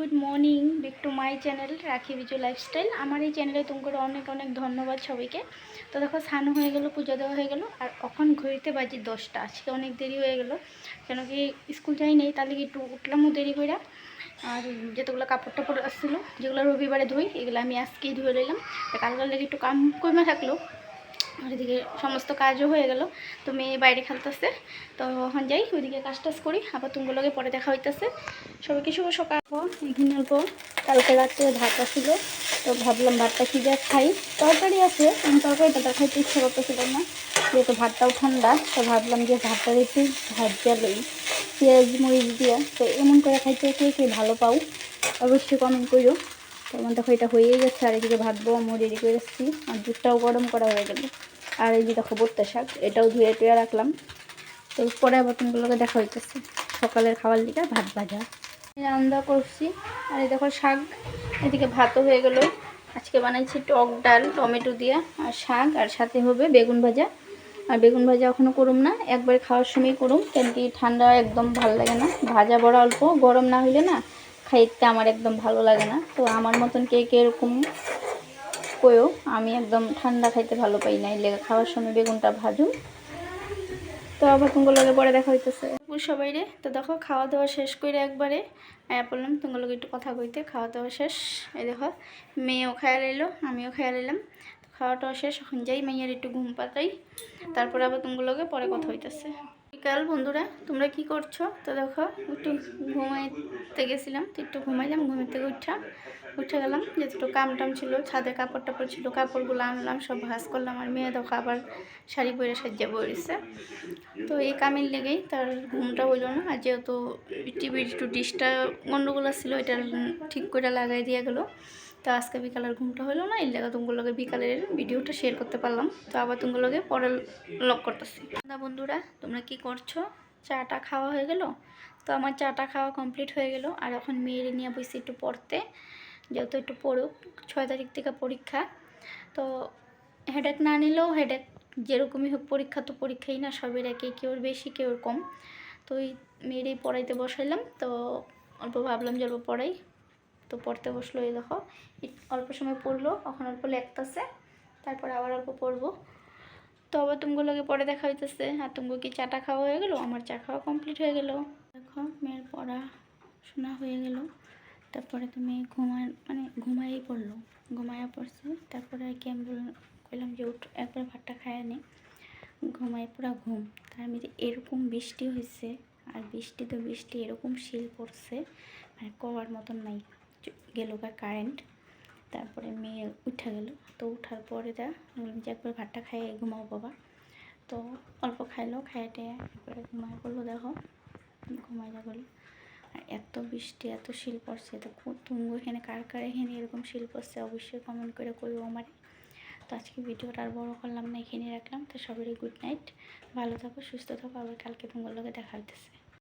Good morning back to my channel Rakhi Biju lifestyle আমার এই চ্যানেলে তোমাকে অনেক অনেক ধন্যবাদ সবাইকে। তো দেখো স্নান হয়ে গেলো, পুজো দেওয়া হয়ে গেলো, আর এখন ঘড়িতে বাজে দশটা। আজকে অনেক দেরি হয়ে গেলো, কেন কি স্কুল যাই নেই তাহলে একটু উঠলামও দেরি করে আর যতগুলো কাপড় টাপড় আসছিল, যেগুলো রবিবারে ধুই, এগুলো আমি আজকেই ধুয়ে নিলাম তো কালকার লেগে একটু কাম কমে থাকল এদিকে সমস্ত কাজও হয়ে গেল, তো মেয়ে বাইরে খেলতেছে। তো এখন যাই, ওইদিকে কাজ টাজ করি, আবার তুমগুলোকে পরে দেখা হইতেছে। সবাইকে শুভ সকাল। এখানে অল্প, কালকে রাত্রে ভাত আসছিল তো ভাবলাম ভাতটা কি যা খাই। তরকারি আছে আমি তরকারিটা খাইতে ইচ্ছা করতেছিল না, যেহেতু ভাতটাও ঠান্ডা, তো ভাবলাম যে ভাতটা একটু ভাজা লই। পেঁয়াজ, মরিচ দিয়ে, তো এমন করে খাইতে কে কে ভালো পাও, অবশ্যই কমেন্ট করো তো আমার দেখো এটা হয়েই গেছে আর এদিকে ভাত আমি রেডি করে এসেছি। আর দুধটাও গরম করা হয়ে গেল। আর এই যে দেখো বত্তা শাক, এটাও ধুয়ে টুয়ে রাখলাম। তো পরে আবার তোমাগুলোকে দেখা হইতেছে। সকালের খাওয়ার দিকে ভাত ভাজা। রান্না করছি। আর এই দেখো শাক, এদিকে ভাতও হয়ে গেল। আজকে বানাইছি টক ডাল, টমেটো দিয়ে, আর শাক, আর সাথে হবে বেগুন ভাজা। আর বেগুন ভাজা এখনও করুম না, একবার খাওয়ার সময় করুম কেন কি ঠান্ডা একদম ভালো লাগে না। ভাজা বড় অল্প, গরম না হইলে না খাইতে আমার একদম ভালো লাগে না। তো আমার মতন কে কে এরকম কয়েও আমি একদম ঠান্ডা খাইতে ভালো পাই না। লেগে খাওয়ার সময় বেগুনটা ভাজুম তো আবার তুঙ্গলকে পরে দেখা হইতেছে। সবাই রে, তো দেখো খাওয়া দাওয়া শেষ করে একবারে আয়া পড়লাম। তুঙ্গলকে একটু কথা কইতে, খাওয়া দাওয়া শেষ। এই দেখো, মেয়েও খায়া এলো আমিও খায়া রইলাম খাওয়া টাওয়া শেষ, এখন যাই মেয়ের একটু ঘুম পাতাই। তারপরে আবার তুঙ্গলকে পরে কথা হইতেছে। বিকাল বন্ধুরা, তোমরা কি করছ? তো দেখো, একটু ঘুমাইতে গেছিলাম, তো একটু ঘুমাইলাম, ঘুমের থেকে উঠা, উঠে গেলাম যেটুকু কাম টাম ছিল, ছাদে কাপড় টাপড় ছিল, কাপড়গুলো আনলাম, সব ভাস করলাম, আর মেয়ে দেখো আবার শাড়ি পরে সাজ্জা পড়েছে। তো এই কামের লেগেই তার ঘুমটা হইল না, আর যেহেতু টিভির একটু ডিশটা গন্ডগোল ছিল এটা ঠিক করে লাগাই দিয়ে গেলো। তো আজকে বিকালের ঘুমটা হলো না এর লেগে তোমাগুলোকে বিকালের ভিডিওটা শেয়ার করতে পারলাম। তো আবার তোমাগুলোকে পরে লক করতেছি। না বন্ধুরা, তোমরা কি করছ? চাটা খাওয়া হয়ে গেল? তো আমার চাটা খাওয়া কমপ্লিট হয়ে গেল, আর এখন মেয়ের নিয়ে বসে একটু পড়তে। যেহেতু একটু পড়ুক, ছয় তারিখ থেকে পরীক্ষা। তো হেডেক না নিলেও হেডেক যেরকমই হোক পরীক্ষা তো পরীক্ষাই না, সবের একে কেউ বেশি কেউ কম। তো ওই মেয়েরই পড়াইতে বসাইলাম, তো অল্প ভাবলাম যে অল্প পড়াই। তো পড়তে বসল এই দেখো। অল্প সময় পড়ল, এখন অল্প লেখতেছে, তারপর আবার অল্প পড়ব। তো আবার তুমগুলোকে পরে দেখা হইতেছে। আর তুমগো কি চাটা খাওয়া হয়ে গেলো? আমার চা খাওয়া কমপ্লিট হয়ে গেল। দেখো, মেয়ের পড়া শোনা হয়ে গেল। তারপরে তুমি ঘুমায় মানে ঘুমাইই পড়ল। ঘুমাইয়া পড়ছে। তারপরে আর কি আমি কইলাম যে উঠ, একবার ভাতটা খায় নে। ঘুমাই পুরা ঘুম। তার মধ্যে এরকম বৃষ্টি হয়েছে আর বৃষ্টি তো বৃষ্টি এরকম শিল পড়ছে মানে কওয়ার মতন নাই। গেল কারেন্ট তারপরে মেয়ে উঠে গেল। তো উঠার পরে দা বললাম যে একবার ভাতটা খাইয়ে ঘুমাও বাবা। তো অল্প খাইলো খাইতে একবারে ঘুমায় পড়ল দেখো ঘুমাই যা গেলো আর এত বৃষ্টি, এত শিল পড়ছে তো তুঙ্গ এখানে কার কার এখানে এরকম শিল পড়ছে, অবশ্যই কমেন্ট করে করব আমার। তো আজকে ভিডিওটা আর বড়ো করলাম না এখানে রাখলাম। তো সবারই গুড নাইট ভালো থাকো, সুস্থ থাকো, আবার কালকে তোমার লগে দেখা হইতেছে।